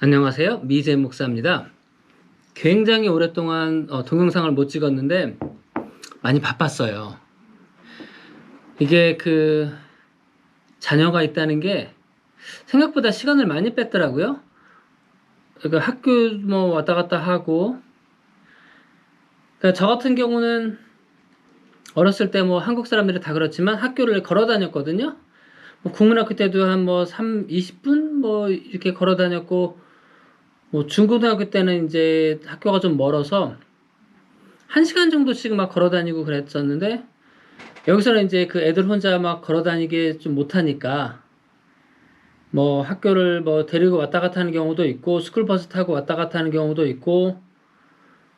안녕하세요. 미제 목사입니다. 굉장히 오랫동안 어, 동영상을 못 찍었는데 많이 바빴어요. 이게 그 자녀가 있다는 게 생각보다 시간을 많이 뺐더라고요. 그러니까 학교 뭐 왔다 갔다 하고 그러니까 저 같은 경우는 어렸을 때 뭐 한국 사람들이 다 그렇지만 학교를 걸어 다녔거든요. 뭐 국민학교 때도 한 뭐 3, 20분 뭐 이렇게 걸어 다녔고 뭐 중고등학교 때는 이제 학교가 좀 멀어서 한 시간 정도씩 막 걸어 다니고 그랬었는데 여기서는 이제 그 애들 혼자 막 걸어 다니게 좀 못하니까 뭐 학교를 뭐 데리고 왔다 갔다 하는 경우도 있고 스쿨버스 타고 왔다 갔다 하는 경우도 있고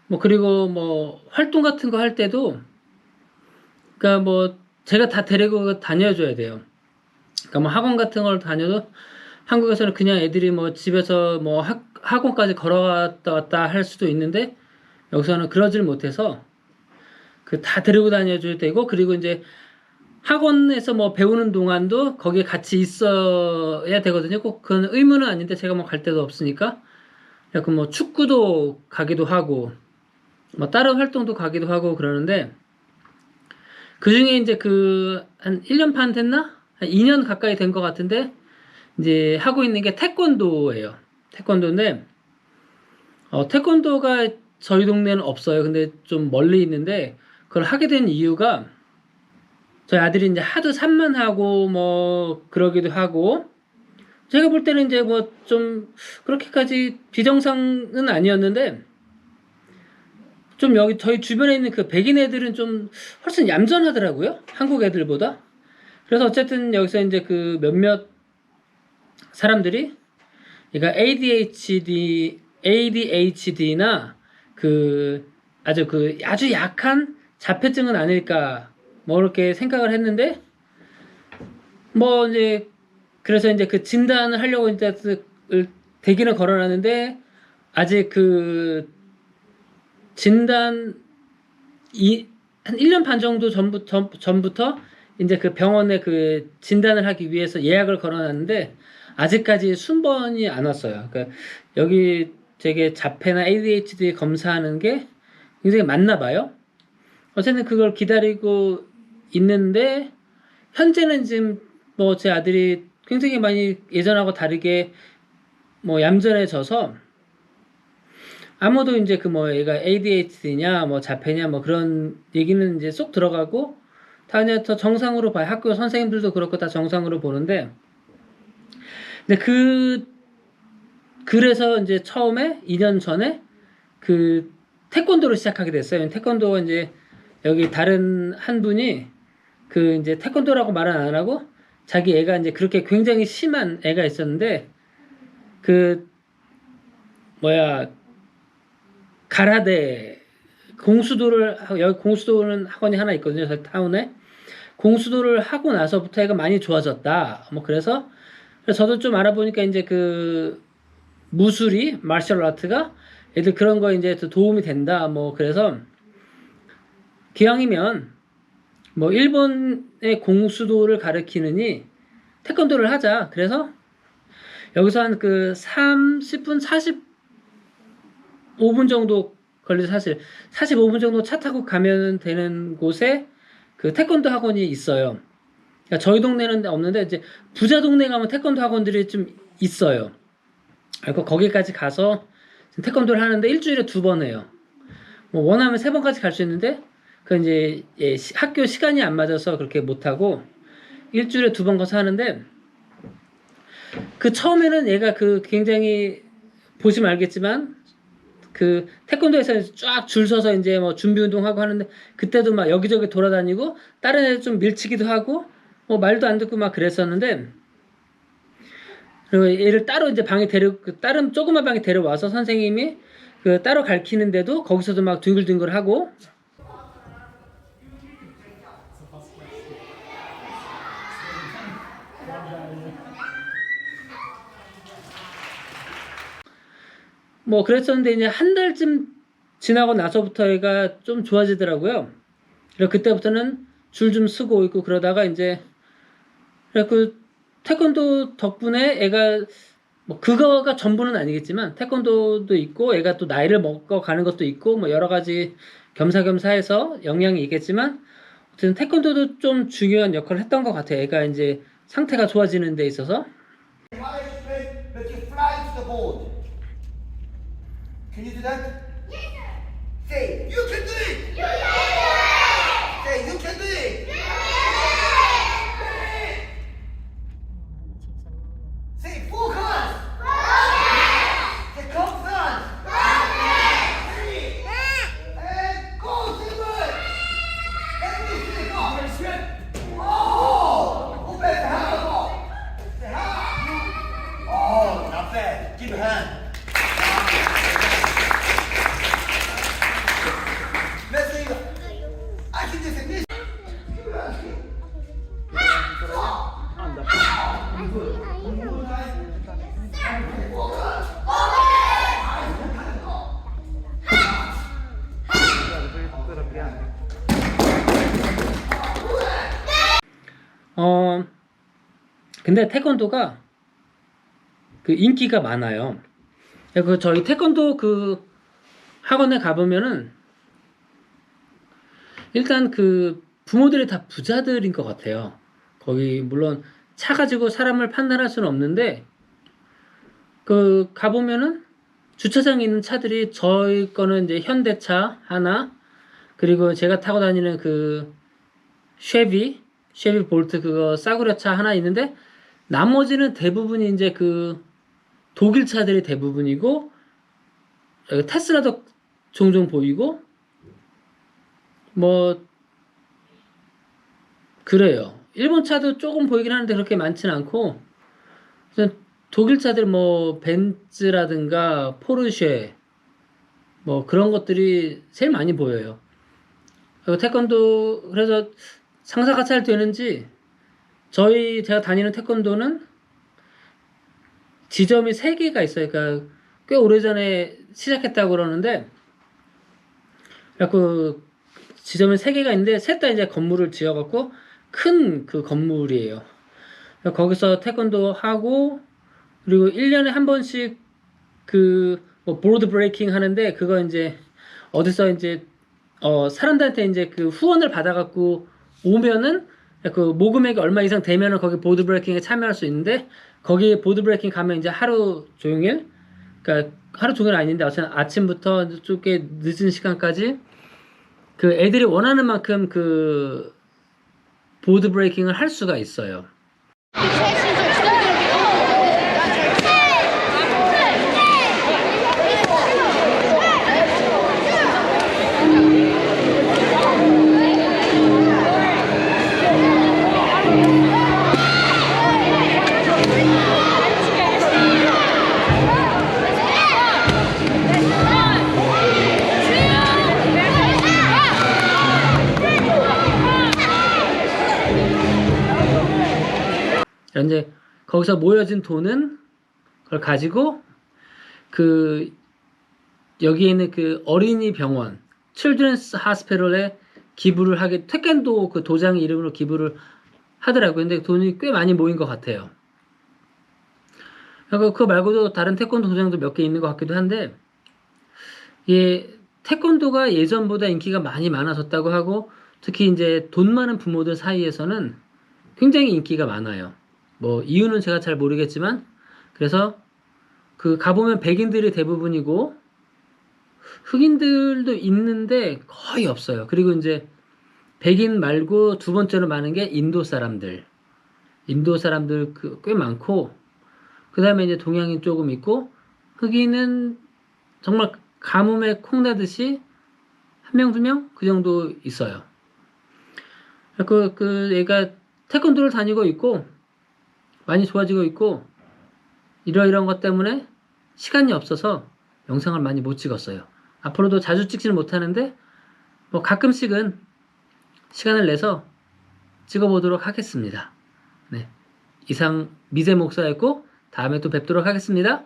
뭐 그리고 뭐 활동 같은 거 할 때도 그러니까 뭐 제가 다 데리고 다녀줘야 돼요. 그러니까 뭐 학원 같은 걸 다녀도 한국에서는 그냥 애들이 뭐 집에서 뭐 학, 학원까지 걸어갔다 왔다 할 수도 있는데 여기서는 그러질 못해서 그 다 데리고 다녀줘야 되고 그리고 이제 학원에서 뭐 배우는 동안도 거기에 같이 있어야 되거든요. 꼭 그건 의무는 아닌데 제가 뭐 갈 데도 없으니까 약간 뭐 축구도 가기도 하고 뭐 다른 활동도 가기도 하고 그러는데 그 중에 이제 그 한 1년 반 됐나? 한 2년 가까이 된 것 같은데 이제 하고 있는 게 태권도예요. 태권도인데 어, 태권도가 저희 동네는 없어요. 근데 좀 멀리 있는데 그걸 하게 된 이유가 저희 아들이 이제 하도 산만하고 뭐 그러기도 하고 제가 볼 때는 이제 뭐 좀 그렇게까지 비정상은 아니었는데 좀 여기 저희 주변에 있는 그 백인 애들은 좀 훨씬 얌전하더라고요. 한국 애들보다. 그래서 어쨌든 여기서 이제 그 몇몇 사람들이 그러니까 ADHD, ADHD나 그 아주 그 아주 약한 자폐증은 아닐까 뭐 이렇게 생각을 했는데 뭐 이제 그래서 이제 그 진단을 하려고 이제 대기는 걸어놨는데 아직 그 진단 이 한 1년 반 정도 전부, 전, 전부터 이제 그 병원에 그 진단을 하기 위해서 예약을 걸어놨는데 아직까지 순번이 안 왔어요. 그러니까 여기 되게 자폐나 ADHD 검사하는 게 굉장히 많나 봐요. 어쨌든 그걸 기다리고 있는데 현재는 지금 뭐 제 아들이 굉장히 많이 예전하고 다르게 뭐 얌전해져서 아무도 이제 그 뭐 얘가 ADHD냐 뭐 자폐냐 뭐 그런 얘기는 이제 쏙 들어가고 다 그냥 더 정상으로 봐요. 학교 선생님들도 그렇고 다 정상으로 보는데 근데 그 그래서 이제 처음에 2년 전에 그 태권도를 시작하게 됐어요. 태권도가 이제 여기 다른 한 분이 그 이제 태권도라고 말은 안 하고 자기 애가 이제 그렇게 굉장히 심한 애가 있었는데 그 뭐야 가라데 공수도를 여기 공수도는 학원이 하나 있거든요. 저 타운에 공수도를 하고 나서부터 애가 많이 좋아졌다. 뭐 그래서 저도 좀 알아보니까 이제 그 무술이 마셜 아트가 애들 그런 거 이제 도움이 된다. 뭐 그래서 기왕이면 뭐 일본의 공수도를 가르키느니 태권도를 하자. 그래서 여기서 한 그 30분 45분 정도 걸려서 사실 45분 정도 차 타고 가면 되는 곳에 그 태권도 학원이 있어요. 그러니까 저희 동네는 없는데 이제 부자 동네 가면 태권도 학원들이 좀 있어요. 그리고 거기까지 가서 태권도를 하는데 일주일에 두 번 해요. 뭐 원하면 세 번까지 갈 수 있는데 그 이제 예, 시, 학교 시간이 안 맞아서 그렇게 못 하고 일주일에 두 번 가서 하는데 그 처음에는 얘가 그 굉장히 보시면 알겠지만 그 태권도에서 쫙 줄 서서 이제 뭐 준비 운동하고 하는데 그때도 막 여기저기 돌아다니고 다른 애들 좀 밀치기도 하고 뭐 말도 안 듣고 막 그랬었는데 그리고 얘를 따로 이제 방에 데려 그 다른 조그만 방에 데려와서 선생님이 그 따로 가르치는데도 거기서도 막 둥글둥글 하고 뭐 그랬었는데 이제 한 달쯤 지나고 나서부터 얘가 좀 좋아지더라고요. 그래서 그때부터는 줄 좀 쓰고 있고 그러다가 이제 그래 그 태권도 덕분에 애가 뭐 그거가 전부는 아니겠지만 태권도도 있고 애가 또 나이를 먹어 가는 것도 있고 뭐 여러 가지 겸사겸사해서 영향이 있겠지만 어쨌든 태권도도 좀 중요한 역할을 했던 것 같아요. 애가 이제 상태가 좋아지는 데 있어서 Can you do that? Yes, sir. Say, you can do it. You can 어 근데 태권도가 그 인기가 많아요. 그 저희 태권도 그 학원에 가보면은 일단 그 부모들이 다 부자들인 것 같아요. 거기 물론 차 가지고 사람을 판단할 수는 없는데 그 가보면은 주차장에 있는 차들이 저희 거는 이제 현대차 하나 그리고 제가 타고 다니는 그 쉐비 쉐비 볼트 그거 싸구려 차 하나 있는데 나머지는 대부분이 이제 그 독일 차들이 대부분이고 어, 테슬라도 종종 보이고 뭐 그래요. 일본 차도 조금 보이긴 하는데 그렇게 많지는 않고 독일 차들 뭐 벤츠라든가 포르쉐 뭐 그런 것들이 제일 많이 보여요. 태권도 그래서 상사가 잘 되는지 저희 제가 다니는 태권도는 지점이 세 개가 있어요. 그러니까 꽤 오래전에 시작했다고 그러는데 그 지점이 세 개가 있는데 셋 다 이제 건물을 지어갖고 큰 그 건물이에요. 거기서 태권도 하고 그리고 1년에 한 번씩 그 뭐 보드 브레이킹 하는데 그거 이제 어디서 이제 어 사람들한테 이제 그 후원을 받아갖고 오면은 그 모금액이 얼마 이상 되면은 거기 보드 브레이킹에 참여할 수 있는데 거기 보드 브레이킹 가면 이제 하루 종일 그러니까 하루 종일 아닌데 어쨌든 아침부터 꽤 늦은 시간까지 그 애들이 원하는 만큼 그 보드 브레이킹을 할 수가 있어요. 이제 거기서 모여진 돈은 그걸 가지고 그 여기에 있는 그 어린이 병원 칠드런스 하스피럴에 기부를 하게 태권도 그 도장 이름으로 기부를 하더라고요. 근데 돈이 꽤 많이 모인 것 같아요. 그리고 그거 말고도 다른 태권도 도장도 몇 개 있는 것 같기도 한데 예, 태권도가 예전보다 인기가 많이 많아졌다고 하고 특히 이제 돈 많은 부모들 사이에서는 굉장히 인기가 많아요. 뭐 이유는 제가 잘 모르겠지만 그래서 그 가보면 백인들이 대부분이고 흑인들도 있는데 거의 없어요. 그리고 이제 백인 말고 두 번째로 많은 게 인도 사람들. 인도 사람들 그꽤 많고 그 다음에 이제 동양인 조금 있고 흑인은 정말 가뭄에 콩나듯이 한 명, 두 명? 그 정도 있어요. 그, 그, 얘가 태권도를 다니고 있고 많이 좋아지고 있고 이러이러한 것 때문에 시간이 없어서 영상을 많이 못 찍었어요. 앞으로도 자주 찍지는 못하는데 뭐 가끔씩은 시간을 내서 찍어보도록 하겠습니다. 네. 이상 미세 목사였고 다음에 또 뵙도록 하겠습니다.